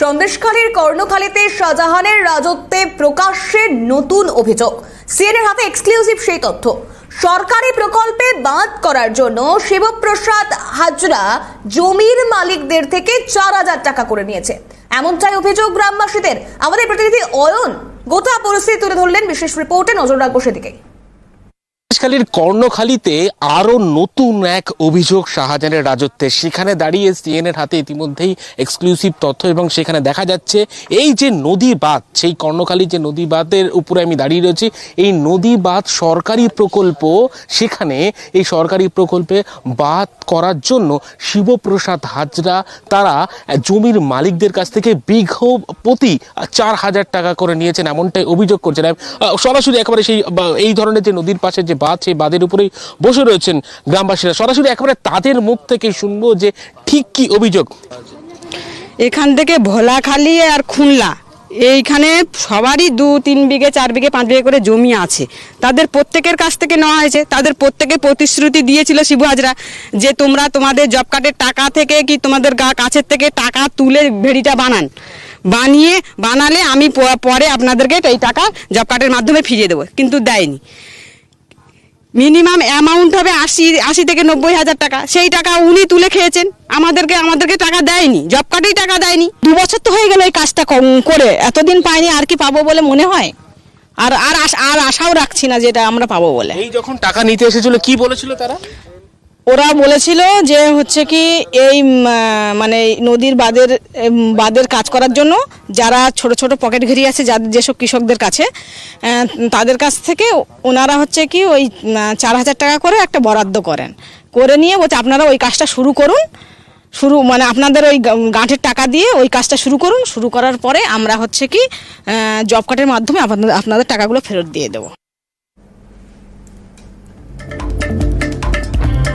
সন্দেশখালীর কর্ণখালীতে শাহজাহানের রাজত্বে প্রকাশ্যে নতুন অভিযোগ। সিএনএর হাতে এক্সক্লুসিভ সেই তথ্য। সরকারি প্রকল্পে বাঁধ করার জন্য শিবপ্রসাদ হাজরা জমির মালিকদের থেকে চার হাজার টাকা করে নিয়েছে। এমনটাই অভিযোগ গ্রামবাসীদের। আমাদের প্রতিনিধি অয়ন গোটা পরিস্থিতি তুলে ধরলেন। বিশেষ রিপোর্টে নজর রাখব সেদিকে সন্দেশখালীর কর্ণখালীতে আরও নতুন এক অভিযোগ শাহজাহানের রাজত্বে। সেখানে দাঁড়িয়ে সিএনএর হাতে ইতিমধ্যেই এক্সক্লুসিভ তথ্য এবং সেখানে দেখা যাচ্ছে এই যে নদী বাঁধ সেই কর্ণখালী যে নদী বাঁধের উপরে আমি দাঁড়িয়ে রয়েছি, এই নদী বাঁধ সরকারি প্রকল্প, সেখানে এই সরকারি প্রকল্পে বাঁধ করার জন্য শিবপ্রসাদ হাজরা, তারা জমির মালিকদের কাছ থেকে বিঘ প্রতি চার হাজার টাকা করে নিয়েছেন, এমনটাই অভিযোগ করছেন। সরাসরি একেবারে সেই এই ধরনের যে নদীর পাশে যে বাঁধ সেই বাঁধের উপরেই বসে রয়েছেন গ্রামবাসীরা। সরাসরি একেবারে তাদের মুখ থেকে শুনব যে ঠিক কি অভিযোগ। এখান থেকে ভোলাখালি আর খুলনা, এইখানে সবারই দু, তিন বিঘে, চার বিঘে, পাঁচ বিঘে করে জমি আছে। তাদের প্রত্যেকের কাছ থেকে নেওয়া হয়েছে। তাদের প্রত্যেকে প্রতিশ্রুতি দিয়েছিল শিবু হাজরা যে তোমরা তোমাদের জব কার্ডের টাকা থেকে কি তোমাদের গা কাছের থেকে টাকা তুলে ভেড়িটা বানান। বানিয়ে বানালে আমি পরে আপনাদেরকে এই টাকা জব কার্ডের মাধ্যমে ফিরিয়ে দেবো। কিন্তু দেয়নি। মিনিমাম অ্যামাউন্ট হবে আশি আশি থেকে নব্বই হাজার টাকা। সেই টাকা উনি তুলে খেয়েছেন। আমাদেরকে আমাদেরকে টাকা দেয়নি। জব কার্ডেই টাকা দেয়নি। দু বছর তো হয়ে গেল এই কাজটা করে। এতদিন পাইনি, আর কি পাবো বলে মনে হয়? আর আর আর আশাও রাখছি না যেটা আমরা পাবো বলে। এই যখন টাকা নিতে এসেছিল, কি বলেছিল তারা? ওরা বলেছিল যে হচ্ছে কি এই মানে নদীর বাঁধের বাঁধের কাজ করার জন্য যারা ছোট ছোট পকেট ঘেরি আছে, যাদের যেসব কৃষকদের কাছে তাদের কাছ থেকে ওনারা হচ্ছে কি ওই চার হাজার টাকা করে একটা বরাদ্দ করেন। করে নিয়ে বলছে, আপনারা ওই কাজটা শুরু করুন। শুরু মানে আপনাদের ওই গাঁটের টাকা দিয়ে ওই কাজটা শুরু করুন। শুরু করার পরে আমরা হচ্ছে কি জব কার্ডের মাধ্যমে আপনাদের আপনাদের টাকাগুলো ফেরত দিয়ে দেবো।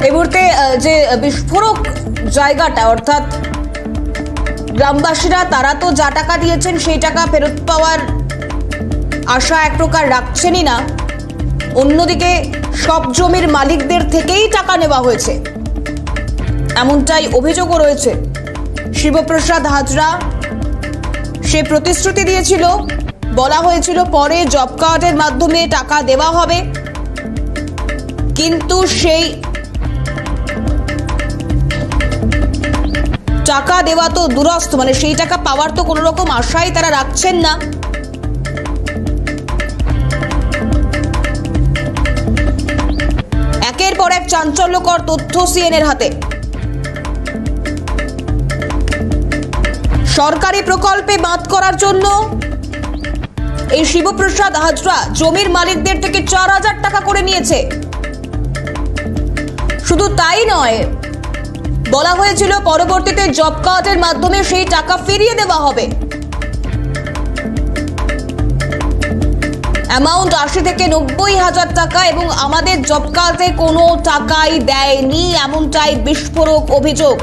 এই মুহূর্তে যে বিস্ফোরক জায়গাটা, অর্থাৎ গ্রামবাসীরা, তারা তো যা টাকা দিয়েছেন, সেই টাকা ফেরত পাওয়ার আশা এক প্রকার রাখছেনই না। অন্যদিকে, সব জমির মালিকদের থেকেই টাকা নেওয়া হয়েছে। এমনটাই অভিযোগও রয়েছে। শিবপ্রসাদ হাজরা, সে প্রতিশ্রুতি দিয়েছিল, বলা হয়েছিল পরে জব কার্ডের মাধ্যমে টাকা দেওয়া হবে। কিন্তু সেই টাকা দেওয়া তো দুরস্ত মানে সেই টাকা পাওয়ার তো কোনো রকম আশাই তারা রাখছেন না। একের পর এক চাঞ্চল্যকর তথ্য সিএনের হাতে। সরকারি প্রকল্পে বাদ করার জন্য এই শিবপ্রসাদ হাজরা জমির মালিকদের থেকে চার হাজার টাকা করে নিয়েছে। শুধু তাই নয় বলা হয়েছিল পরবর্তীতে জব কার্ডের মাধ্যমে সেই টাকা ফিরিয়ে দেওয়া হবে। অ্যামাউন্ট আশি থেকে নব্বই হাজার টাকা এবং আমাদের জব কার্ডে কোনো টাকাই দেয়নি এমনটাই বিস্ফোরক অভিযোগ।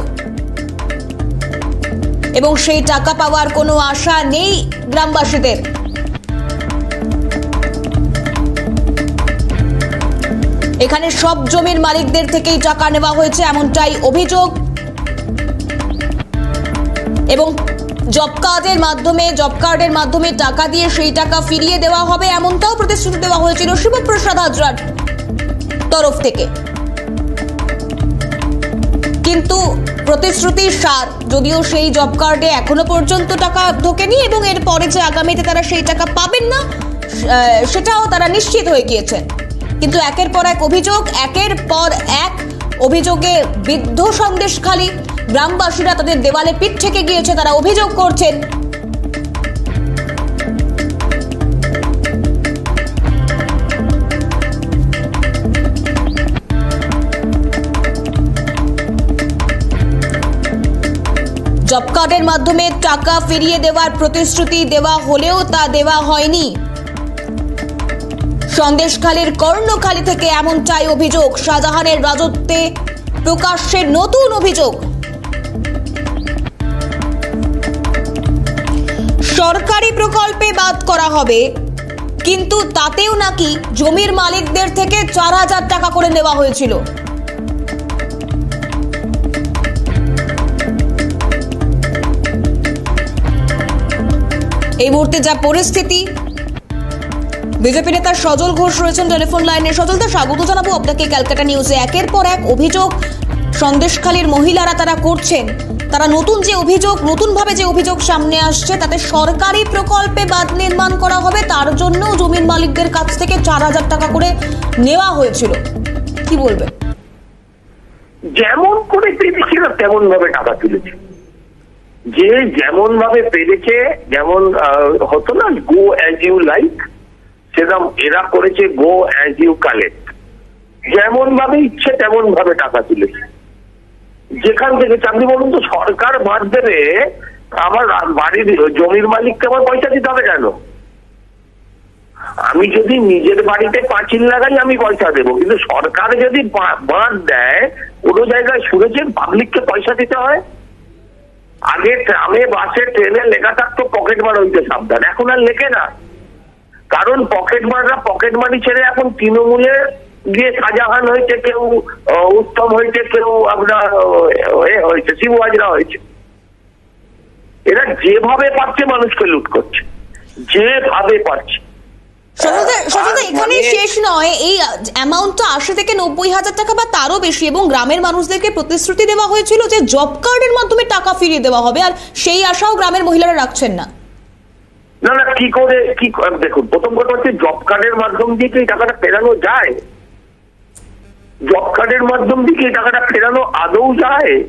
এবং সেই টাকা পাওয়ার কোনো আশা নেই গ্রামবাসীদের। এখানে সব জমির মালিকদের থেকেই টাকা নেওয়া হয়েছে, এমনটাই অভিযোগ। এবং জব কার্ডের মাধ্যমে, জব কার্ডের মাধ্যমে টাকা দিয়ে সেই টাকা ফিরিয়ে দেওয়া হবে, এমনটাও প্রতিশ্রুতি দেওয়া হয়েছিল শিবপ্রসাদ হাজরার তরফ থেকে। কিন্তু প্রতিশ্রুতি সার যদিও সেই জব কার্ডে এখনও পর্যন্ত টাকা ঢোকেনি এবং এরপরে যে আগামীতে তারা সেই টাকা পাবেন না সেটাও তারা নিশ্চিত হয়ে গিয়েছেন কিন্তু একের পর এক অভিযোগ, একের পর এক অভিযোগে বিদ্ধ সন্দেশখালী গ্রামবাসীরা তাদের দেওয়ালে পিঠ থেকে গিয়েছে, তারা অভিযোগ করছেন। জব কার্ডের মাধ্যমে টাকা ফিরিয়ে দেওয়ার প্রতিশ্রুতি দেওয়া হলেও তা দেওয়া হয়নি। সন্দেশখালীর কর্ণখালী থেকে এমনটাই অভিযোগ। শাহজাহানের রাজত্বে প্রকাশ্যে নতুন অভিযোগ। সরকারি প্রকল্পে বাদ করা হবে, কিন্তু তাতেও নাকি জমির মালিকদের থেকে চার হাজার টাকা করে নেওয়া হয়েছিল। এই মুহূর্তে যা পরিস্থিতি বিজেপি নেতা সজল ঘোষ রয়েছেন টেলিফোন লাইনে। সজলদা স্বাগত জানাব আপনাকে ক্যালকাটা নিউজে। একের পর এক অভিযোগ সন্দেশখালীর মহিলারা তারা করছেন। তারা নতুন যে অভিযোগ, নতুনভাবে যে অভিযোগ সামনে আসছে, তাতে সরকারি প্রকল্পে বাঁধ নির্মাণ করা হবে, তার জন্য জমির মালিকদের কাছ থেকে চার হাজার টাকা করে নেওয়া হয়েছিল। কি বলবেন? যেমন করে পেরেছিল তেমন ভাবে টাকা তুলেছে। যে যেমন ভাবে পেরেছে, যেমন হতো না গো অ্যাজ ইউ লাইক সেরকম এরা করেছে গো অ্যাজ ইউ কালেক্ট যেমন ভাবে ইচ্ছে তেমন ভাবে টাকা তুলেছে যেখান থেকে চাকরি বলুন তো, সরকার বাদ দেবে, আমার বাড়ির জমির মালিককে আমার পয়সা দিতে হবে কেন? আমি যদি নিজের বাড়িতে পাঁচিল লাগাই, আমি পয়সা দেবো। কিন্তু সরকার যদি বাঁধ দেয়, কোনো জায়গায় শুনেছেন পাবলিককে পয়সা দিতে হয়? আগে ট্রামে, বাসে, ট্রেনে লেখা থাকতো পকেট মার হইতে সাবধান। এখন আর লেখে না। কারণ পকেট মাররা পকেট মানি ছেড়ে এখন তৃণমূলে গিয়ে শাহজাহান হয়েছে কেউ উত্তম হয়েছে কেউ আপনার এ হয়েছে শিবু হাজরা হয়েছে। এরা যেভাবে পারছে মানুষকে লুট করছে। যেভাবে পারছে। আর এখানে মানে- শেষ নয়। এই অ্যামাউন্টটা আশি থেকে নব্বই হাজার টাকা বা তারও বেশি এবং গ্রামের মানুষদেরকে প্রতিশ্রুতি দেওয়া হয়েছিল যে জব কার্ডের মাধ্যমে টাকা ফিরিয়ে দেওয়া হবে। আর সেই আশাও গ্রামের মহিলারা রাখছেন না। না না কি করে, কি দেখুন, প্রথম কথা হচ্ছে জব কার্ডের মাধ্যম দিয়ে কি টাকাটা ফেরানো যায়? জব কার্ডের মাধ্যম দিয়ে কি টাকাটা ফেরানো আদৌ যায়?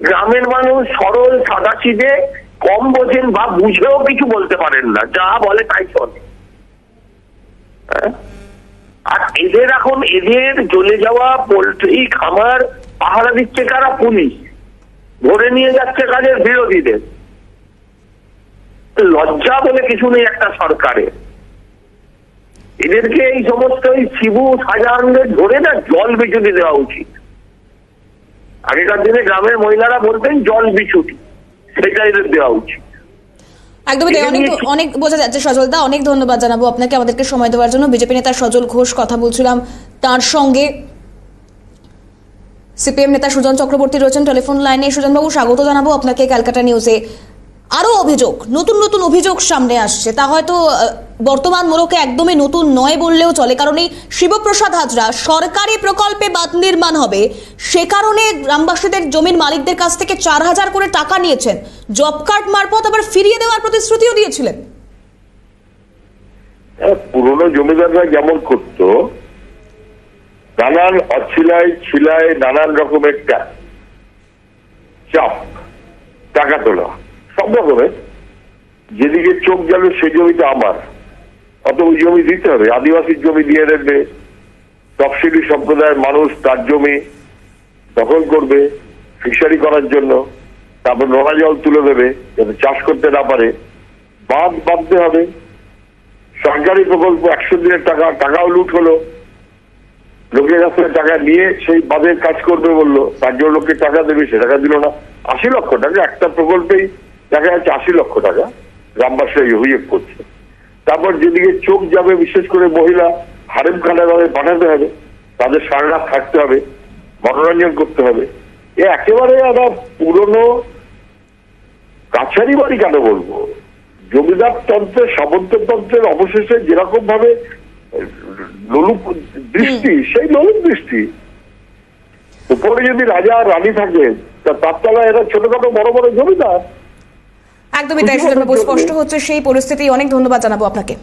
গ্রামের মানুষ সরল সাদা সিধে কম বোঝেন বা বুঝেও কিছু বলতে পারেন না, যা বলে তাই চলে। হ্যাঁ? আর এদের এখন, এদের জ্বলে যাওয়া পোল্ট্রি, খামার পাহারা দিচ্ছে কারা? পুলিশ। ধরে নিয়ে যাচ্ছে কাজের বিরোধীদের। লজ্জা বলে কিছু নেই একটা সরকারের। এদেরকে এই সমস্ত এই শিবু শাহজাহানদের ধরে না জল বিচুটি দেওয়া উচিত। আগেকার দিনে গ্রামের মহিলারা বলতেন জল বিচুটি সেটা এদের দেওয়া উচিত। একদমই তাই। অনেক অনেক বোঝা যাচ্ছে। সজলদা অনেক ধন্যবাদ জানাব আপনাকে। আমাদেরকে সময় দেওয়ার জন্য বিজেপি নেতা সজল ঘোষ কথা বলছিলাম। তার সঙ্গে সিপিএম নেতা সুজন চক্রবর্তী রয়েছেন। টেলিফোন লাইনে সুজনবাবু স্বাগত জানাব আপনাকে ক্যালকাটা নিউজে। আরও অভিযোগ, নতুন নতুন অভিযোগ সামনে আসছে। তা হয়তো বর্তমান মোড়কে একদমই নতুন নয় বললেও চলে, কারণ এই শিবপ্রসাদ হাজরা সরকারি প্রকল্পে বাঁধ নির্মাণ হবে। সে কারণে গ্রামবাসীদের জমির মালিকদের কাছ থেকে চার হাজার করে টাকা নিয়েছেন। জব কার্ড মারফত আবার ফিরিয়ে দেওয়ার প্রতিশ্রুতিও দিয়েছিলেন। পুরনো জমিদাররা যেমন করত, নানান অছিলায় ছিলায় নানান রকমের চাপ, টাকা তোলা। সব রকমের যেদিকে চোখ যাবে, সে জমিটা আমার। অত ওই জমি দিতে হবে। আদিবাসীর জমি দিয়ে দেবে। তফসিলি সম্প্রদায়ের মানুষ তার জমি দখল করবে ফিশারি করার জন্য। তারপর নোনা জল তুলে দেবে যাতে চাষ করতে না পারে। বাঁধ বাঁধতে হবে। সরকারি প্রকল্প একশো দিনের টাকা, টাকাও লুট হলো। লোকের কাছ থেকে টাকা নিয়ে সেই বাঁধের কাজ করবে বলল। তার জন্য লোককে টাকা দেবে, সে টাকা দিল না। আশি লক্ষ টাকা। একটা প্রকল্পেই দেখা যাচ্ছে আশি লক্ষ টাকা গ্রামবাসী অভিযোগ করছে। তারপর যেদিকে চোখ যাবে বিশেষ করে মহিলা হারেম খানা ভাবে পাঠাতে হবে তাদের সারা রাত থাকতে হবে মনোরঞ্জন করতে হবে। এ একেবারে একটা পুরনো কাছারি বাড়ি কেন বলব? জমিদার তন্ত্রের সামন্ততন্ত্রের অবশেষে যেরকম ভাবে লোলুপ দৃষ্টি সেই লোলুপ দৃষ্টি। উপরে যদি রাজা আর রানী থাকে তা তার তলায় এরা ছোটখাটো বড় বড় জমিদার একদমই তাই স্পষ্ট হচ্ছে সেই পরিস্থিতি। অনেক ধন্যবাদ জানাব আপনাকে।